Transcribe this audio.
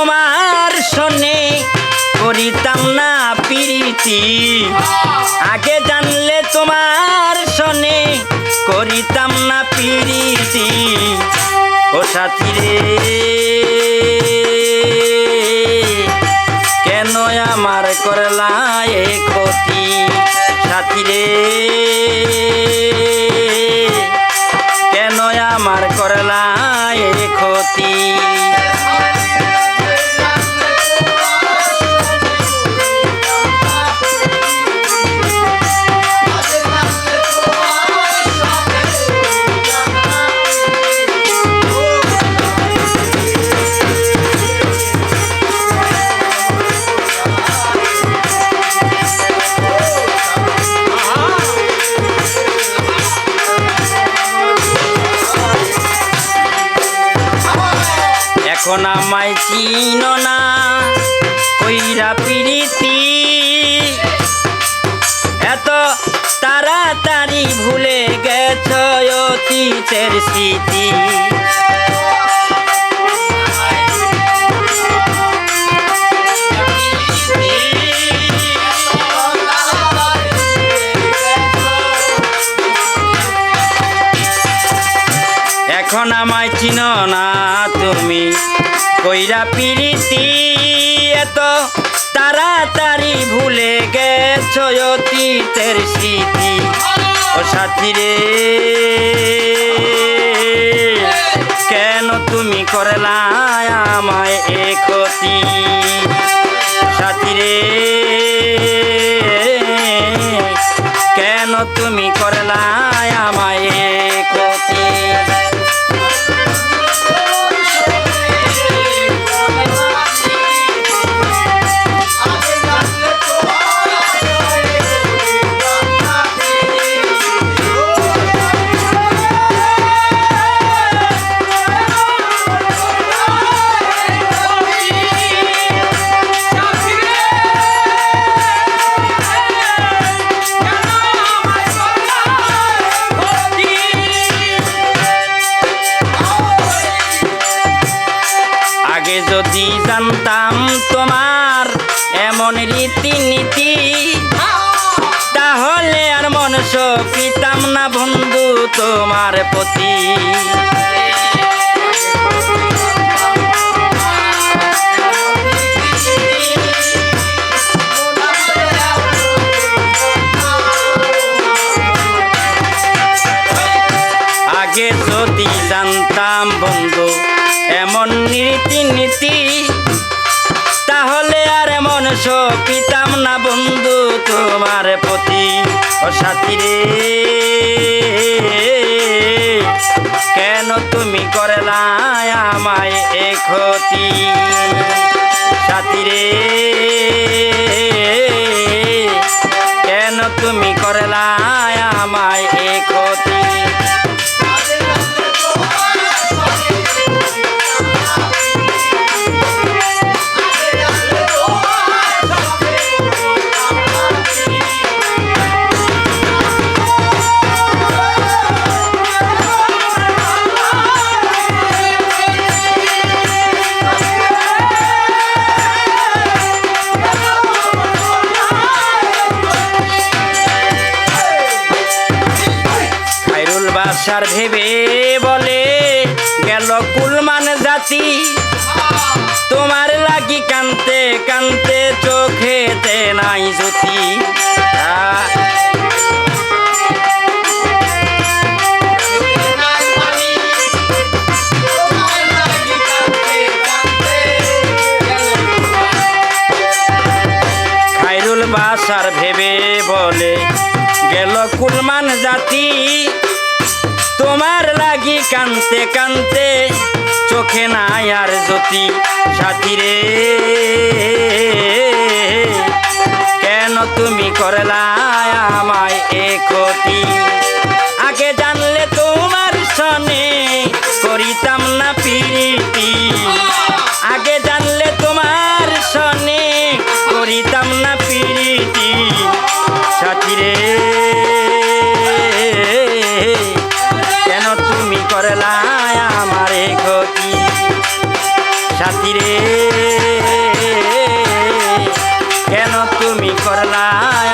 তোমার শোনে, করিতাম না প্রীতি। আগে জানলে তোমার শোনে, করিতাম না প্রীতি। ও সাথী রে কেন আমার করলা এ ক্ষতি? সাথী রে কেন আমার করলা এ ক্ষতি? এখন আমায় চিন না কইরা পিরিতি। এত তাড়াতাড়ি ভুলে গেছ অতীতের স্মৃতি। এখন আমায় চিন না তুমি। কইরা পিরিতি, এত তাড়াতাড়ি ভুলে গেছ অতীতের স্মৃতি। ও সাথী রে, কেন তুমি করলা আমায় এ ক্ষতি? সাথী রে, কেন তুমি করলা রীতিনীতি। তাহলে আর মনস পিতাম না বন্ধু তোমার প্রতি। আগে যদি জানতাম বন্ধু, এমন তাহলে আর পিতাম না বন্ধু তোমার প্রতি। ও সাথী রে, কেন তুমি করলা আমায় এ ক্ষতি? সাথী রে, কেন তুমি করলা আমায় এ ক্ষতি? বাসার ভেবে বলে, গেল কুলমান জাতি। তোমার লাগি কানতে কানতে চোখেতে নাই জ্যোতি। বাসার ভেবে বলে, গেল কুলমান জাতি। তোমার লাগি কানতে কানতে চোখে নাই আর জ্যোতি সাথী রে। কেন তুমি করলা আমায় এ ক্ষতি? আগে জানলে তোমার সনে করিতাম না প্রীতি। আগে জানলে তোমার সনে করিতাম না প্রীতি। সাথী রে। করলায় আমারে ক্ষতি। সাথী রে কেন তুমি করলায়